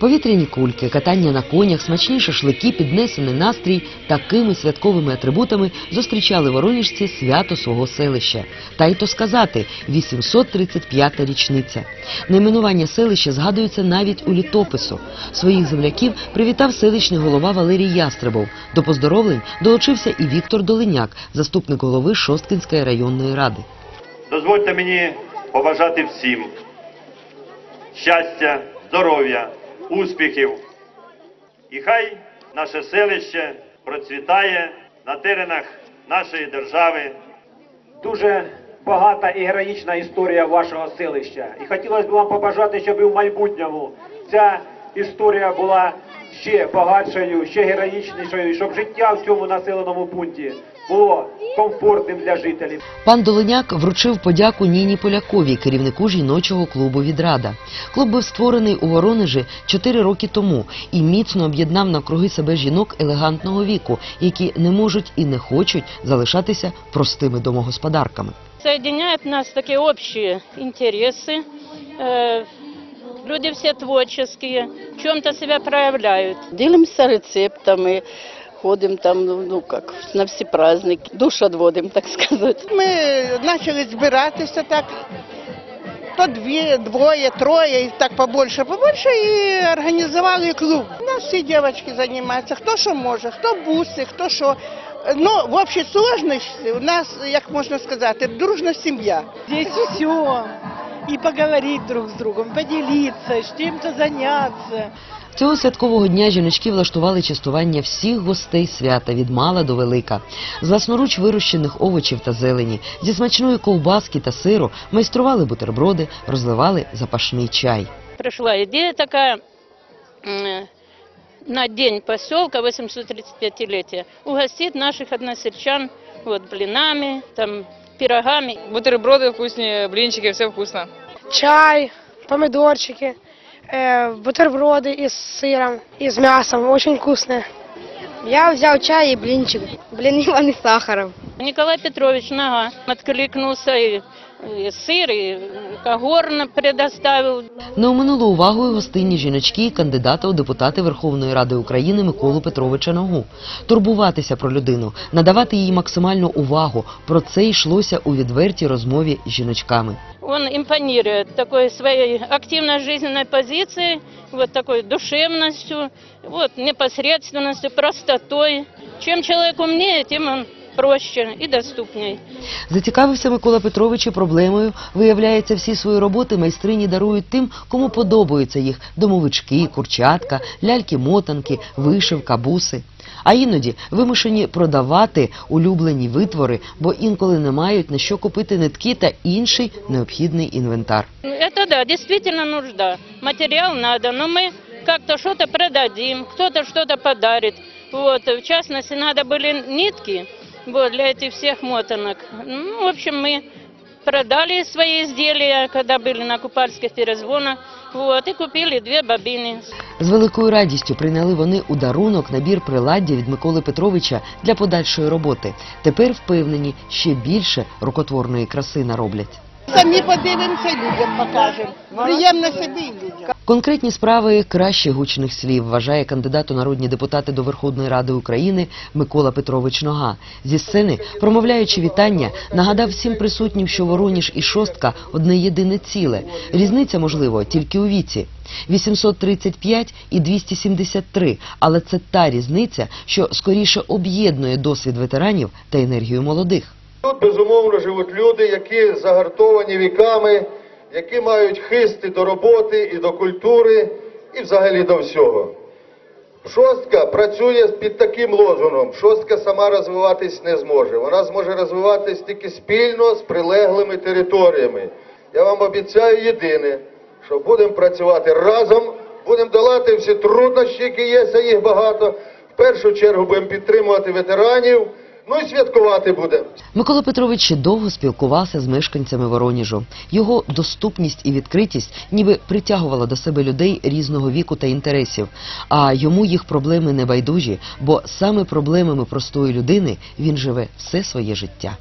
Повітряні кульки, катання на конях, смачні шашлики, піднесений настрій такими святковими атрибутами зустрічали воронежці свято свого селища. Та й то сказати 835-та річниця. Найменування селища згадується навіть у літопису. Своїх земляків привітав селищний голова Валерій Ястребов. До поздоровлень долучився і Віктор Долиняк, заступник голови Шосткинської районної ради. Дозвольте мені побажати всім щастя, здоров'я, успіхів. І хай наше селище процвітає на теренах нашої держави. Дуже багата і героїчна історія вашого селища. І хотілося б вам побажати, щоб і в майбутньому ця історія була ще багатшою, ще героїчнішою, щоб життя в цьому населеному пункті було комфортним для жителів. Пан Долиняк вручив подяку Ніні Поляковій, керівнику жіночого клубу «Відрада». Клуб був створений у Воронежі чотири роки тому і міцно об'єднав навкруги себе жінок елегантного віку, які не можуть і не хочуть залишатися простими домогосподарками. Соединяют нас такие общие интересы. Люди все творческие, в чем-то себя проявляют. Ділимося рецептами, ходимо там, ну, ну як, на всі праздники, душ відводимо, так сказати. Ми почали збиратися так. То дві, двоє, троє, і так побольше, побольше, і організували клуб. У нас всі дівчатки займаються, хто що може, хто буси, хто що. Ну, в общій сложності у нас, як можна сказати, дружна сім'я. Здесь все. И поговорить друг с другом, поделиться, чем-то заняться. Цього святкового дня жіночки влаштували частування всіх гостей свята від мала до велика. З власноруч вирощених овочів та зелені, зі смачної ковбаски та сиру майстрували бутерброди, розливали запашний чай. Пришла идея такая м, на день поселка 835-летия угостить наших односельчан вот, блинами, там, пирогами. Бутерброды вкусные, блинчики, все вкусно чай, помидорчики, э, бутерброды из сыром, и с мясом, очень вкусные. Я взял чай и блинчик, блин, Иван с сахаром. Николай Петрович Нога откликнулся и, сыр, и когорн предоставил. Не оминули увагою гостинні жіночки і кандидата у депутати Верховної Ради України Миколу Петровича Ногу. Турбуватися про людину, надавати їй максимальну увагу. Про це йшлося у відвертій розмові з жіночками. Он импонирует такой своей активной жизненной позицией, вот такой душевностью, вот непосредственностью, простотой. Чем человек умнее, тем он проще и доступней. Зацікавився Микола Петрович і проблемою. Виявляється, всі свої роботи майстрині дарують тим, кому подобаються їх домовички, курчатка, ляльки-мотанки, вишивка, буси. А іноді вимушені продавати улюблені витвори, бо інколи не мають на що купити нитки та інший необхідний інвентар. Это да, действительно нужда. Материал надо, но мы как-то что-то продадим, кто-то что-то подарит. Вот, в частности, надо были нитки вот, для этих всех мотанок. Ну, в общем, мы продали свои изделия, когда были на купальских перезвонах, вот, и купили две бобины. З великою радістю прийняли вони у дарунок набір приладдя від Миколи Петровича для подальшої роботи. Тепер впевнені, ще більше рукотворної краси нароблять. Самі подивимося, людям покажемо. Приємно собі і людям. Конкретні справи краще гучних слів, вважає кандидат у народні депутати до Верховної Ради України Микола Петрович Нога. Зі сцени, промовляючи вітання, нагадав всім присутнім, що Вороніж і Шостка одне єдине ціле. Різниця, можливо, тільки у віці. 835 і 273, але це та різниця, що скоріше об'єднує досвід ветеранів та енергію молодих. Тут безумовно живуть люди, які загартовані віками, які мають хисти до роботи і до культури, і взагалі до всього. Шостка працює під таким лозунгом. Шостка сама розвиватись не зможе. Вона зможе розвиватись тільки спільно з прилеглими територіями. Я вам обіцяю єдине, що будемо працювати разом, будемо долати всі труднощі, які є, а їх багато. В першу чергу будемо підтримувати ветеранів, ну і святкувати будемо. Микола Петрович довго спілкувався з мешканцями Вороніжу. Його доступність і відкритість ніби притягувала до себе людей різного віку та інтересів. А йому їх проблеми не байдужі, бо саме проблемами простої людини він живе все своє життя.